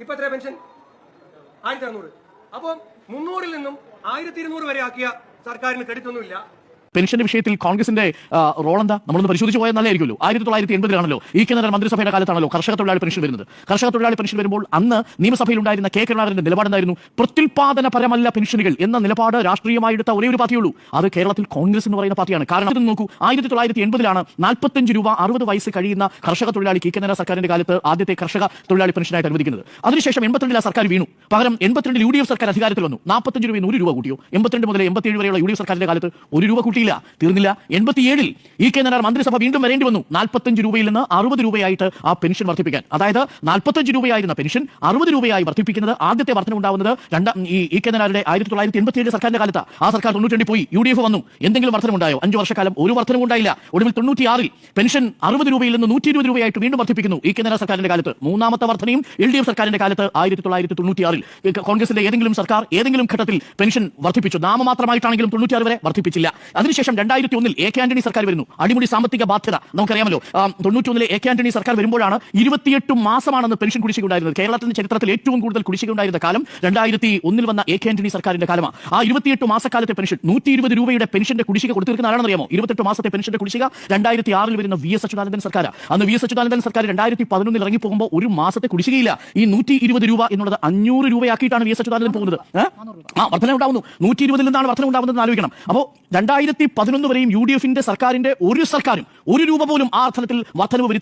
ഇപ്പൊ എത്ര പെൻഷൻ? ആയിരത്തി അറുന്നൂറ്. അപ്പൊ മുന്നൂറിൽ നിന്നും ആയിരത്തി ഇരുന്നൂറ് വരെ ആക്കിയ സർക്കാരിന് ക്രെഡിറ്റ് ഒന്നുമില്ല. പെൻഷന്റെ വിഷയത്തിൽ കോൺഗ്രസിന്റെ റോൾ എന്താ നമ്മളൊന്ന് പരിശോധിച്ച് പോയാൽ നല്ലതായിരിക്കുമല്ലോ. ആയിരത്തി തൊള്ളായിരത്തി എൺപതിലാണല്ലോ ഈ കേന്ദ്ര മന്ത്രിസഭയുടെ കാലത്താണല്ലോ കർഷക തൊഴിലാളി പെൻഷൻ വരുന്നത്. കർഷക തൊഴിലാളി പെൻഷൻ വരുമ്പോൾ അന്ന് നിയമസഭയിൽ ഉണ്ടായിരുന്ന കെ കരുണാകരന്റെ നിലപാടെന്തായിരുന്നു പ്രത്യുൽപാദനപരമല്ല പെൻഷനുകൾ എന്ന നിലപാട് രാഷ്ട്രീയമായി എടുത്ത ഒരേ ഒരു പാർട്ടിയുള്ളൂ. അത് കേരളത്തിൽ കോൺഗ്രസ് എന്ന് പറയുന്ന പാർട്ടിയാണ്. കാരണം ഇത് നോക്കൂ ആയിരത്തി തൊള്ളായിരത്തി എൺപതിലാണ് നാൽപ്പത്തഞ്ച് രൂപ അറുപത് വയസ്സ് കഴിയുന്ന കർഷക തൊഴിലാളി കെ കേന്ദ്ര സർക്കാരിന്റെ കാലത്ത് ആദ്യത്തെ കർഷക തൊഴിലാളി പെൻഷനായിട്ട് അനുവദിക്കുന്നത്. അതിനുശേഷം എൺപത്തിരണ്ടിൽ ആ സർക്കാർ വീണു. പകരം എൺപത്തിരണ്ടിൽ യു ഡി എഫ് സർക്കാർ അധികാരത്തിൽ വന്നു നാൽപ്പത്തഞ്ച് രൂപ നൂറ് രൂപ കൂട്ടിയോ? എൺപത്തിരണ്ട് മുതൽ എൺപത്തിയേഴ് വരെയുള്ള യു ഡി എഫ് സർക്കാരിന്റെ കാലത്ത് ഒരു രൂപ കൂട്ടിയില്ല. തീർന്നില്ല തീർന്നില്ല. എൺപത്തിയേഴിൽ ഇ കെ നായർ മന്ത്രിസഭ വീണ്ടും വരേണ്ടി വന്നു. നാൽപ്പത്തഞ്ച് രൂപയിൽ നിന്ന് അറുപത് രൂപയായിട്ട് ആ പെൻഷൻ വർദ്ധിപ്പിക്കാൻ. അതായത് നാൽപ്പത്തഞ്ച് രൂപയായിരുന്ന പെൻഷൻ അറുപത് രൂപയായി വർദ്ധിപ്പിക്കുന്നത് ആദ്യത്തെ വർധന ഉണ്ടാവുന്നത് രണ്ടാം ഈ ഇ കെ നായരുടെ ആയിരത്തി തൊള്ളായിരത്തി എൺപത്തിയേഴ് സർക്കാരിന്റെ കാലത്ത്. ആ സർക്കാർ തൊണ്ണൂറ്റി പോയി യു ഡി എഫ് വന്നു. എന്തെങ്കിലും വർധന ഉണ്ടായോ അഞ്ച് വർഷക്കാലം ഒരു വർധനം ഉണ്ടായില്ല. ഒടുവിൽ തൊണ്ണൂറ്റിയാറിൽ പെൻഷൻ അറുപത് രൂപയിൽ നിന്ന് നൂറ്റി ഇരുപത് രൂപയായിട്ട് വീണ്ടും വർദ്ധിപ്പിക്കുന്നു ഇ കെ നായർ സർക്കാരിന്റെ കാലത്ത്. മൂന്നാമത്തെ വർധനയും എൽ ഡി എഫ് സർക്കാരിന്റെ കാലത്ത് ആയിരത്തി തൊള്ളായിരത്തി തൊണ്ണൂറ്റിയാറിൽ കോൺഗ്രസിന്റെ ഏതെങ്കിലും സർക്കാർ ഏതെങ്കിലും ഘട്ടത്തിൽ പെൻഷൻ വർദ്ധിപ്പിച്ചു. നാമമാത്രമായിട്ടാണെങ്കിലും തൊണ്ണൂറ്റിയാറ് വരെ വർദ്ധിപ്പിച്ചില്ല. അതിനുശേഷം രണ്ടായിരത്തി ഒന്നിൽ എ കെ ആന്റണി സർക്കാർ വരുന്നു. അടിമുടി സാമ്പത്തിക ബാധ്യത. നമുക്കറിയാമല്ലോ. തൊണ്ണൂറ്റൊന്നിലെ എ കെ ആന്റണി സർക്കാർ വരുമ്പോഴാണ് ഇരുപത്തിയെട്ട് മാസമാണെന്ന് പെൻഷൻ കുടിശ്ശിക ഉണ്ടായിരുന്നത് കേരളത്തിന്റെ ചരിത്രത്തിൽ ഏറ്റവും കൂടുതൽ കുടിശ്ശിക ഉണ്ടായിരുന്ന കാലം രണ്ടായിരത്തി ഒന്നിൽ വന്ന എ കെ ആന്റണി സർക്കാരിന്റെ കാലമാണ് ആ ഇരുപത്തിയെട്ട് മാസക്കാലത്തെ പെൻഷൻ നൂറ്റി ഇരുപത് രൂപയുടെ പെൻഷന്റെ കുടിശ്ശിക കൊടുത്തിരിക്കുന്ന ആരാണെന്ന് അറിയാമോ ഇരുപത്തെട്ട് മാസത്തെ പെൻഷന്റെ കുടിശ്ശിക രണ്ടായിരത്തി ആറിൽ വരുന്ന വി എസ് അച്യുതാനന്ദൻ സർക്കാർ അന്ന് വി എസ് അച്യുതാനന്ദൻ സർക്കാർ രണ്ടായിരത്തി പതിനൊന്നിൽ ഇറങ്ങി പോകുമ്പോൾ ഒരു മാസത്തെ കുടിശ്ശികയില്ല. ഈ നൂറ്റി ഇരുപത് രൂപ എന്നുള്ളത് അഞ്ഞൂറ് രൂപയാക്കിയിട്ടാണ് വി എസ് അച്യുതാനന്ദൻ പോകുന്നത്. ആ വർധന ഉണ്ടാവുന്നു നൂറ്റി ഇരുപതിൽ നിന്നാണ് വർധന ഉണ്ടാവുന്നത് ആലോചിക്കണം. അപ്പോൾ രണ്ടായിരത്തി പതിനൊന്ന് വരെയും യു ഡി എഫിന്റെ സർക്കാരിന്റെ ഒരു സർക്കാരും ഒരു രൂപ പോലും ആ അർത്ഥത്തിൽ വർധനവ് വരുത്തി